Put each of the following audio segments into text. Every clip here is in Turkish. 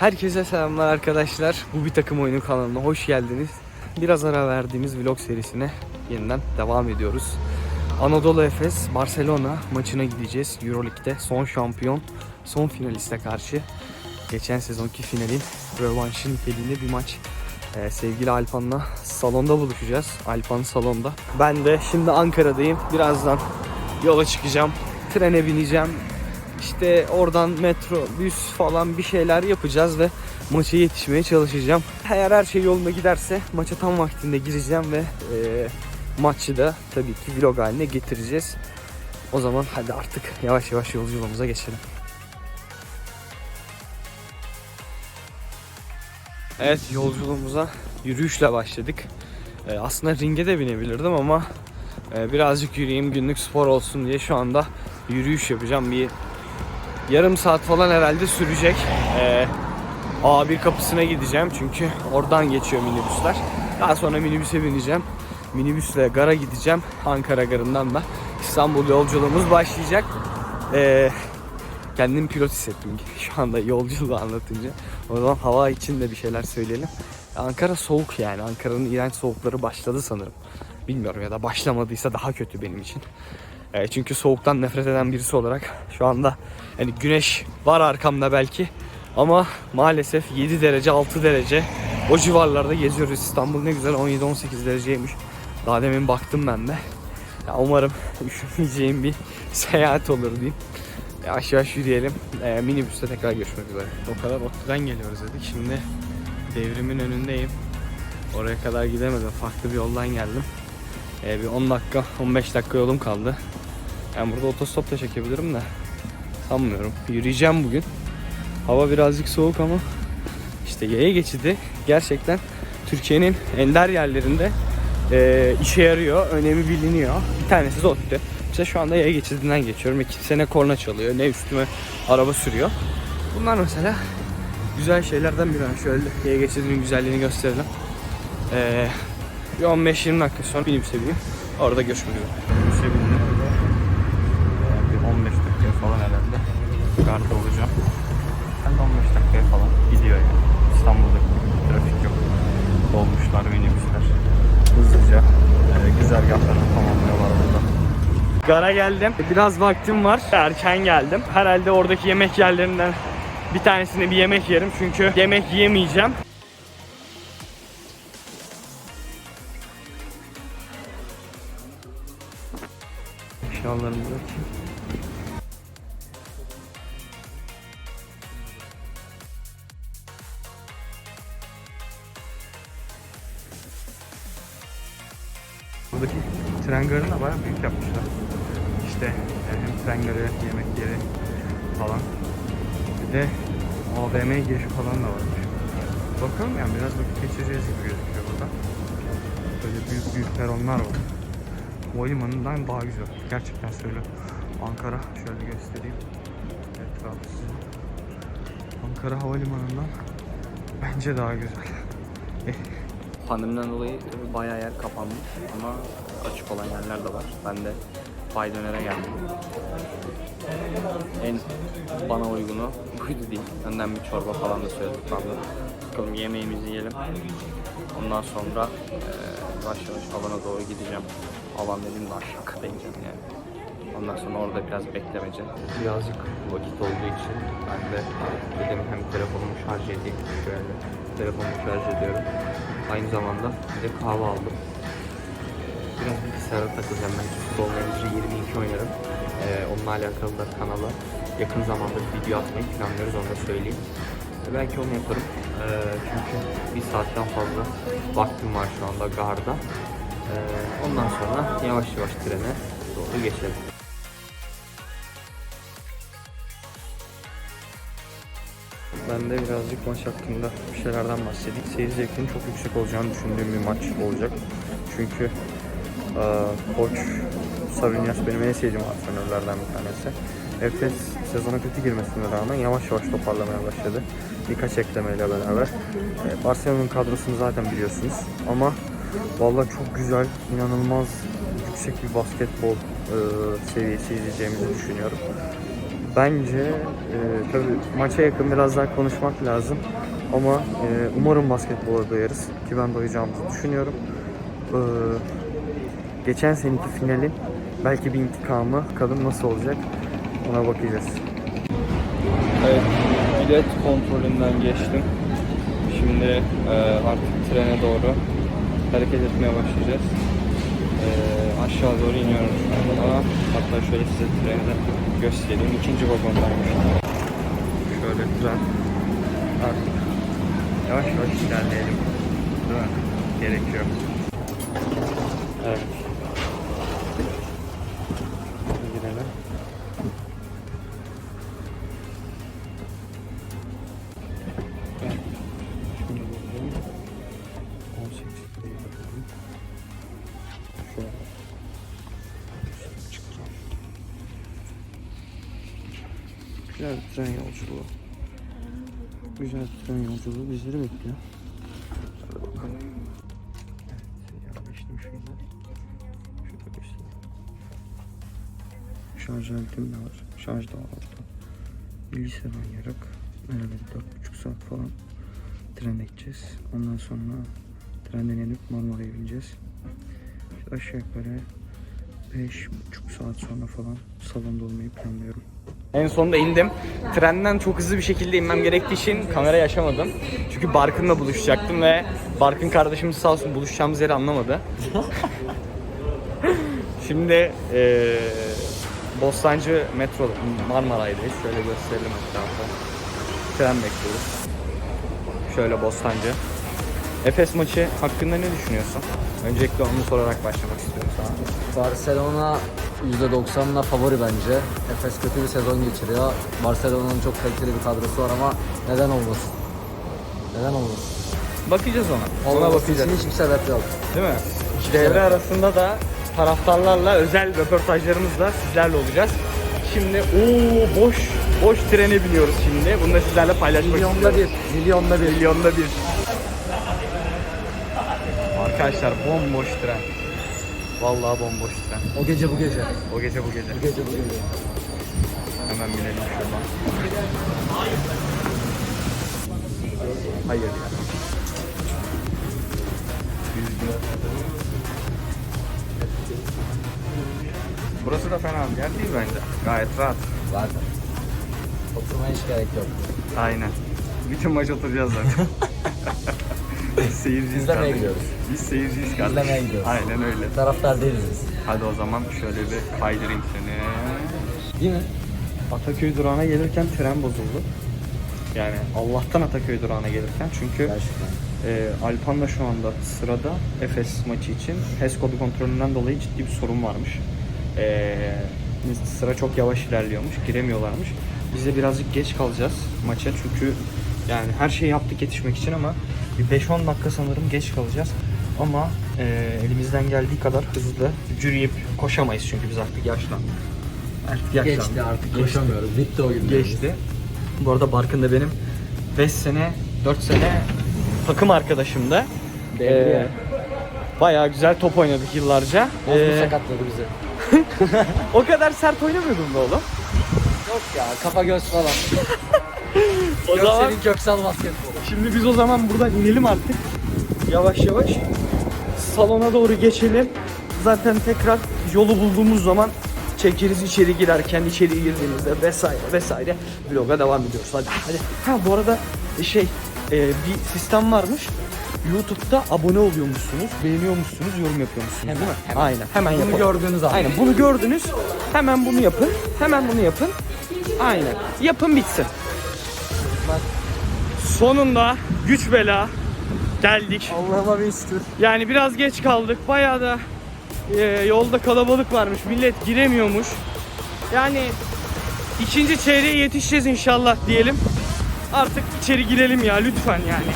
Herkese selamlar arkadaşlar. Bu bir takım oyunu kanalına hoş geldiniz. Biraz ara verdiğimiz vlog serisine yeniden devam ediyoruz. Anadolu Efes Barcelona maçına gideceğiz. Euroleague'de son şampiyon, son finaliste karşı. Geçen sezonki finalin rövanşı niteliğinde bir maç. Ee, sevgili Alpan'la salonda buluşacağız. Alpan salonda. Ben de şimdi Ankara'dayım. Birazdan yola çıkacağım. Trene bineceğim. İşte oradan metrobüs falan bir şeyler yapacağız ve maça yetişmeye çalışacağım. Eğer her şey yolunda giderse maça tam vaktinde gireceğim ve e, maçı da tabii ki vlog haline getireceğiz. O zaman hadi artık yavaş yavaş yolculuğumuza geçelim. Evet yolculuğumuza yürüyüşle başladık. E, aslında ringe de binebilirdim ama e, birazcık yürüyeyim günlük spor olsun diye şu anda yürüyüş yapacağım. Bir yarım saat falan herhalde sürecek. Ee, A1 kapısına gideceğim çünkü oradan geçiyor minibüsler. Daha sonra minibüse bineceğim. Minibüsle gara gideceğim. Ankara garından da İstanbul yolculuğumuz başlayacak. Ee, kendimi pilot hissettim şu anda yolculuğu anlatınca. O zaman hava için de bir şeyler söyleyelim. Ankara soğuk yani. Ankara'nın iğrenç soğukları başladı sanırım. Bilmiyorum ya da başlamadıysa daha kötü benim için. E, çünkü soğuktan nefret eden birisi olarak şu anda hani güneş var arkamda belki ama maalesef 7 derece 6 derece o civarlarda geziyoruz. İstanbul ne güzel 17-18 dereceymiş. Daha demin baktım ben de. Ya umarım üşümeyeceğim bir seyahat olur diyeyim. Yavaş yavaş yürüyelim. E, minibüste tekrar görüşmek üzere. O kadar Otlu'dan geliyoruz dedik. Şimdi devrimin önündeyim. Oraya kadar gidemedim. Farklı bir yoldan geldim. E, bir 10 dakika, 15 dakika yolum kaldı. Ben burada otostop da çekebilirim de sanmıyorum. Yürüyeceğim bugün. Hava birazcık soğuk ama işte yaya geçidi gerçekten Türkiye'nin ender yerlerinde e, işe yarıyor. Önemi biliniyor. Bir tanesi ODTÜ. İşte şu anda yaya geçidinden geçiyorum. İki sene korna çalıyor. Ne üstüme araba sürüyor. Bunlar mesela güzel şeylerden biri. Yani Şöyle yaya geçidinin güzelliğini gösterelim. E, bir 15-20 dakika sonra minibüse bineyim. Orada görüşmek üzere. Minibüse bindim. Ee, bir 15 dakikaya falan herhalde garda olacağım. Ben de 15 dakikaya falan gidiyor yani. İstanbul'daki trafik yok. Dolmuşlar, minibüsler. Hızlıca e, güzergahlarını tamamlıyorlar burada. Gara geldim. Biraz vaktim var. Erken geldim. Herhalde oradaki yemek yerlerinden bir tanesinde bir yemek yerim. Çünkü yemek yiyemeyeceğim. Eşyalarımızı açayım. De AVM girişi falan da varmış. Bakalım yani biraz vakit geçireceğiz gibi gözüküyor burada. Böyle büyük büyük peronlar var. Havalimanından daha güzel. Gerçekten söylüyorum. Ankara şöyle göstereyim. Etrafı size. Ankara Havalimanı'ndan bence daha güzel. Pandemiden dolayı tabii bayağı yer kapanmış ama açık olan yerler de var. Ben de Bay Döner'e geldim. En bana uygunu buydu değil. Önden bir çorba falan da söyledik fazla. Bakalım yemeğimizi yiyelim. Ondan sonra eee yavaş alana doğru gideceğim. Alan dediğimde aşağı kata ineceğim yani. Ondan sonra orada biraz beklemece. Birazcık vakit olduğu için ben de dedim hem telefonumu şarj edeyim. Şöyle telefonumu şarj ediyorum. Aynı zamanda bir de kahve aldım. Biraz bilgisayara takılacağım. Ben Futbol Manager 22 oynarım. Ee, onunla alakalı da kanala yakın zamanda bir video atmayı planlıyoruz onu da söyleyeyim. Ee, belki onu yaparım. Ee, çünkü bir saatten fazla vaktim var şu anda garda. Ee, ondan sonra yavaş yavaş trene doğru geçelim. Ben de birazcık maç hakkında bir şeylerden bahsedeyim. Seyir zevkinin çok yüksek olacağını düşündüğüm bir maç olacak. Çünkü koç Savinyas benim en sevdiğim antrenörlerden bir tanesi. Efes sezona kötü girmesine rağmen yavaş yavaş toparlamaya başladı. Birkaç eklemeyle beraber. E, Barcelona'nın kadrosunu zaten biliyorsunuz. Ama vallahi çok güzel, inanılmaz yüksek bir basketbol e, seviyesi izleyeceğimizi düşünüyorum. Bence e, tabii maça yakın biraz daha konuşmak lazım. Ama e, umarım basketbola doyarız ki ben doyacağımızı düşünüyorum. E, geçen seneki finalin belki bir intikamı kadın nasıl olacak ona bakacağız. Evet, bilet kontrolünden geçtim. Şimdi e, artık trene doğru hareket etmeye başlayacağız. E, aşağı doğru iniyorum şu. Hatta şöyle size treni de göstereyim. İkinci vagondaymış. Şöyle güzel. Artık yavaş yavaş ilerleyelim. Değil mi? Gerekiyor. Evet. Tren yolculuğu. Güzel bir tren yolculuğu bizleri bekliyor. Hadi bakalım. Evet, yerleştim şöyle. Göstereyim. Şarj aletim de var. Şarj da var orada. Liseden yarak. Herhalde bir dört buçuk saat falan trene gideceğiz. Ondan sonra trenden inip Marmara'ya bineceğiz. İşte aşağı yukarı beş buçuk saat sonra falan salonda olmayı planlıyorum. En sonunda indim. Trenden çok hızlı bir şekilde inmem gerektiği için kamerayı açamadım. Çünkü Barkın'la buluşacaktım ve Barkın kardeşimiz sağ olsun buluşacağımız yeri anlamadı. Şimdi eee Bostancı metro Marmaray'dayız. Şöyle gösterelim etrafı. Tren bekliyoruz. Şöyle Bostancı. Efes maçı hakkında ne düşünüyorsun? Öncelikle onu sorarak başlamak istiyorum sana. Barcelona %90'la favori bence. Efes kötü bir sezon geçiriyor. Barcelona'nın çok kaliteli bir kadrosu var ama neden olmasın? Neden olmasın? Bakacağız ona. Ona bakacağız. için hiçbir sebep yok. Değil mi? Devre arasında da taraftarlarla özel röportajlarımızla sizlerle olacağız. Şimdi ooo boş boş trene biniyoruz şimdi. Bunu da sizlerle paylaşmak Milyonda istiyorum. bir, milyonda bir. Milyonda bir. Arkadaşlar bomboş tren. Vallahi bomboş tren. O gece bu gece. O gece bu gece. Bu gece bu gece. Hemen binelim şuradan. Hayır ya. Burası da fena bir yer değil bence. Gayet rahat. Zaten. Oturmaya hiç gerek yok. Aynen. Bütün maç oturacağız zaten. Biz seyirciyiz İzlemeye kardeşim. gidiyoruz. Biz seyirciyiz kardeşim. İzlemeye gidiyoruz. Aynen öyle. Taraftar değiliz biz. Hadi o zaman şöyle bir kaydırayım seni. Değil mi? Ataköy durağına gelirken tren bozuldu. Yani Allah'tan Ataköy durağına gelirken çünkü Gerçekten. e, Alpan da şu anda sırada Efes maçı için HES kodu kontrolünden dolayı ciddi bir sorun varmış. E, sıra çok yavaş ilerliyormuş, giremiyorlarmış. Biz de birazcık geç kalacağız maça çünkü yani her şeyi yaptık yetişmek için ama bir 5-10 dakika sanırım geç kalacağız. Ama e, elimizden geldiği kadar hızlı yürüyüp koşamayız çünkü biz artık yaşlandık. Artık yaşlandık. Geçti artık Geçti. koşamıyoruz. Bitti o gün. Geçti. Bu arada Barkın da benim 5 sene, 4 sene takım arkadaşımdı. Devriye. Ee, bayağı güzel top oynadık yıllarca. Bozdu Ee, sakatladı bizi. o kadar sert oynamıyordum be oğlum. Yok ya kafa göz falan. O zaman Göksel'in köksal basketbolu. şimdi biz o zaman buradan inelim artık. Yavaş yavaş salona doğru geçelim. Zaten tekrar yolu bulduğumuz zaman çekeriz içeri girerken içeri girdiğimizde vesaire vesaire vloga devam ediyoruz. Hadi hadi. Ha bu arada şey e, bir sistem varmış. YouTube'da abone oluyormuşsunuz, beğeniyormuşsunuz, yorum yapıyormuşsunuz değil mi? Aynen. Hemen Bunu yapalım. gördüğünüz an. Aynen. Bunu gördünüz. Hemen bunu yapın. Hemen bunu yapın. Aynen. Yapın bitsin. Sonunda güç bela geldik. Allah'ıma bir şükür. Yani biraz geç kaldık. Bayağı da e, yolda kalabalık varmış. Millet giremiyormuş. Yani ikinci çeyreğe yetişeceğiz inşallah diyelim. Artık içeri girelim ya lütfen yani.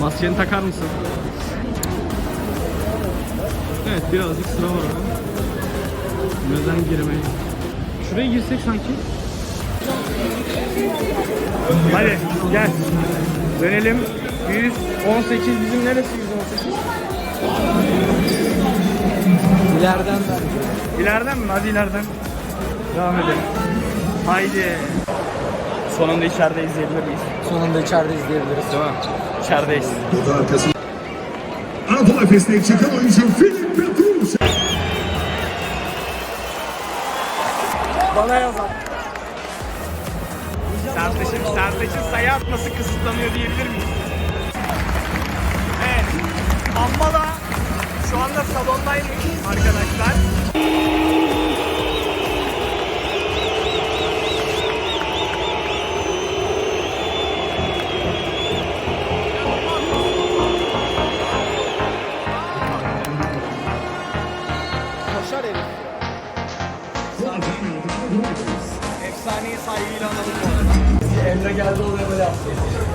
Maskeni takar mısın? Evet birazcık sıra var ama. Neden girmeyi? Şuraya girsek sanki. Hadi gel. Dönelim. 118 bizim neresi 118? İleriden bence. İleriden mi? Hadi ileriden. Devam edelim. Haydi. Sonunda içeride izleyebilir miyiz? Sonunda içeride izleyebiliriz. Değil mi? İçerideyiz. Topu arkası. Anadolu Efes'te çıkan oyuncu Filip Petrus. Bana yazar. Sertaç'ın, Sertaç'ın sayı atması kısıtlanıyor diyebilir miyiz? Evet. Ambala şu anda salondaymış arkadaşlar.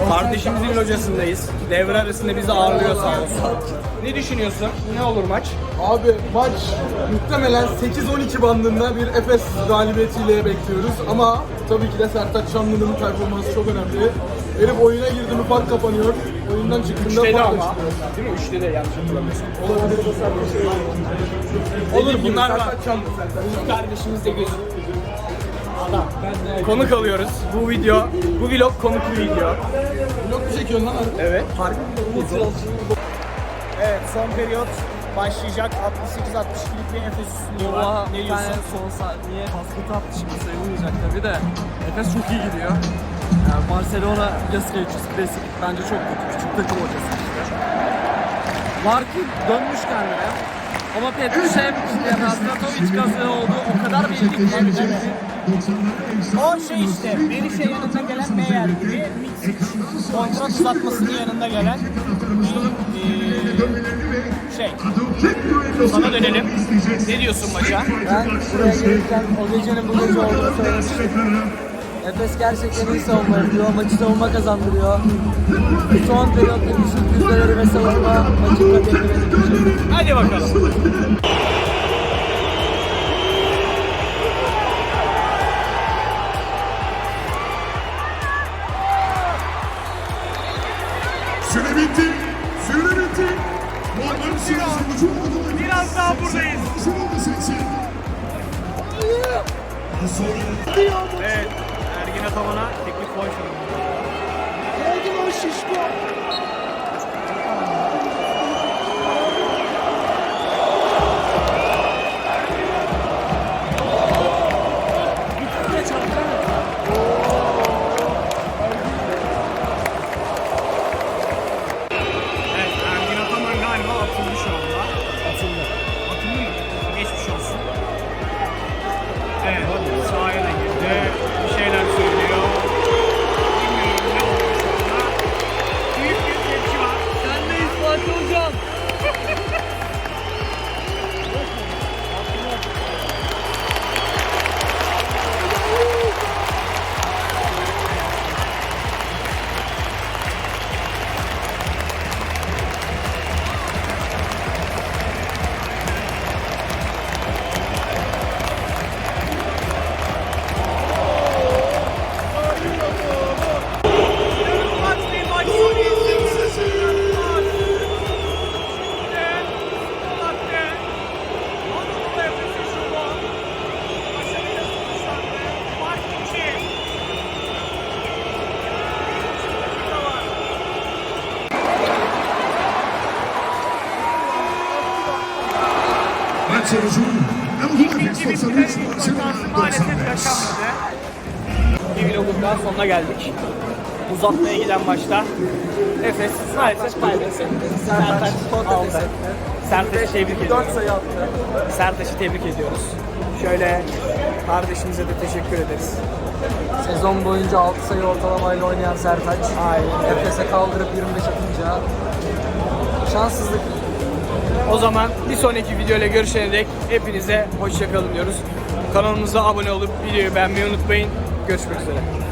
Kardeşimizin locasındayız. Devre arasında bizi ağırlıyor sağ olsun. Ne düşünüyorsun? Ne olur maç? Abi maç muhtemelen 8-12 bandında bir Efes galibiyetiyle bekliyoruz ama tabii ki de Sertaç Şanlı'nın performansı çok önemli. Herif oyuna girdi mi fark kapanıyor. Oyundan çıktığında Üçte de fark ama. açılıyor. Değil mi? Üçte de yanlış hatırlamıyorsam. Olur bunlar var. Sertaç Şanlı Sertaç. Kardeşimiz de gözü. Konuk alıyoruz. Bu video, bu vlog konuklu video. Vlog mu çekiyorsun lan? Evet. Harbi. Evet son periyot başlayacak. 68-62'lik bir Efes var. Ne diyorsun? son saniye baskıtı attı şimdi sayılmayacak tabii de Efes çok iyi gidiyor. Yani Barcelona Yaskevicius klasik bence çok kötü. Küçük takım hocası işte. Larkin dönmüş kendine. Ama Petrushev, işte Rastratovic kazığı oldu. O kadar belli ki. O şey işte, Berisha yanında gelen Meyer gibi Mitsic kontrat uzatmasının yanında gelen bir eee, şey. Sana dönelim. Ne diyorsun maça? Ben buraya gelirken o gecenin bu gece olduğunu söylemiştim. Efes gerçekten iyi savunma yapıyor. Maçı savunma kazandırıyor. Son periyotta düşük yüzdeleri ve savunma maçın kaderini. Hadi bakalım. Süre bitti. Süre bitti. Sonucu Anadolu Biraz daha buradayız. Sonra Evet, Ataman'a teklif koy İkinci bir 93 final Barcelona vakası maalesef 95. yaşanmadı. Bir vlogun daha sonuna geldik. Uzatmaya giden maçta Efes maalesef kaybetti. Sertaç aldı. Sertaç'ı tebrik ediyoruz. 4 sayı attı. Sertaç'ı tebrik ediyoruz. Şöyle kardeşimize de teşekkür ederiz. Sezon boyunca 6 sayı ortalamayla oynayan Sertaç. Aynen. Efes'e kaldırıp 25 atınca şanssızlık. O zaman bir sonraki videoyla görüşene dek hepinize hoşçakalın diyoruz. Kanalımıza abone olup videoyu beğenmeyi unutmayın. Görüşmek üzere.